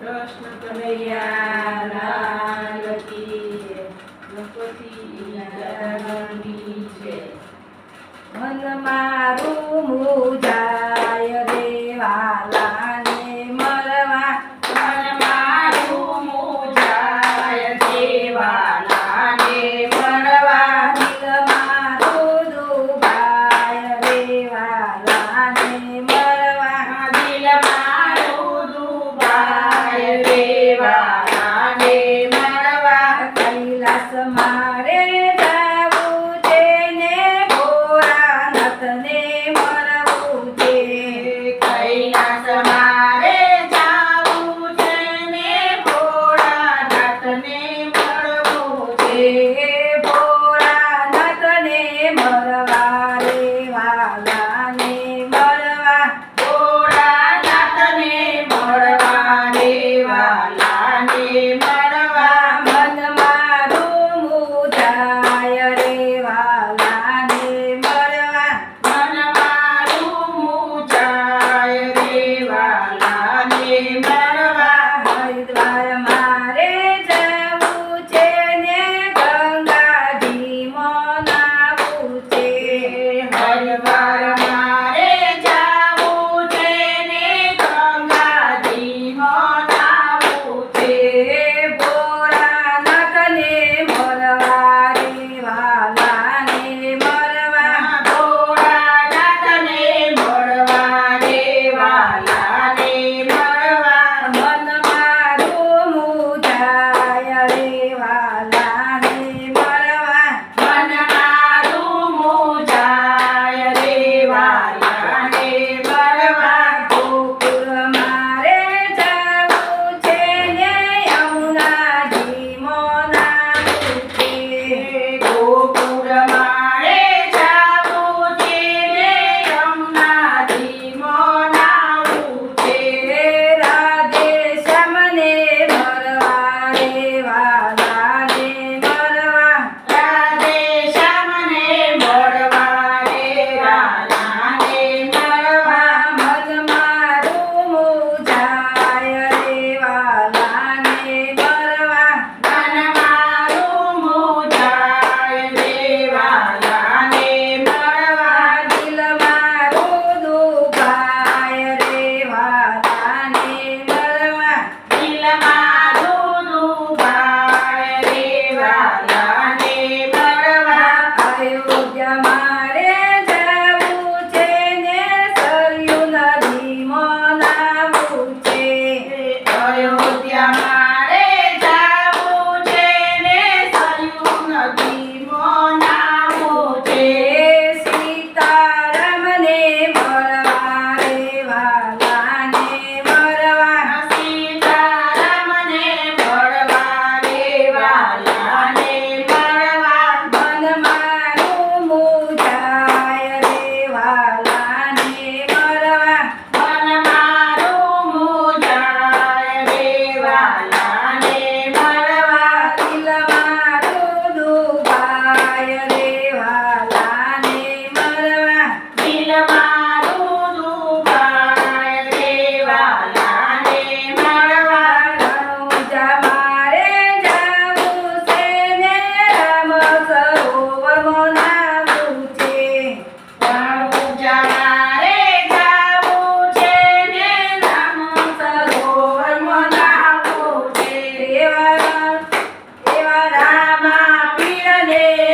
કૃષ્ણ કનૈયા લાલ કી ગણપતિ જય મન મારું Anima. Ai, ai. Yay!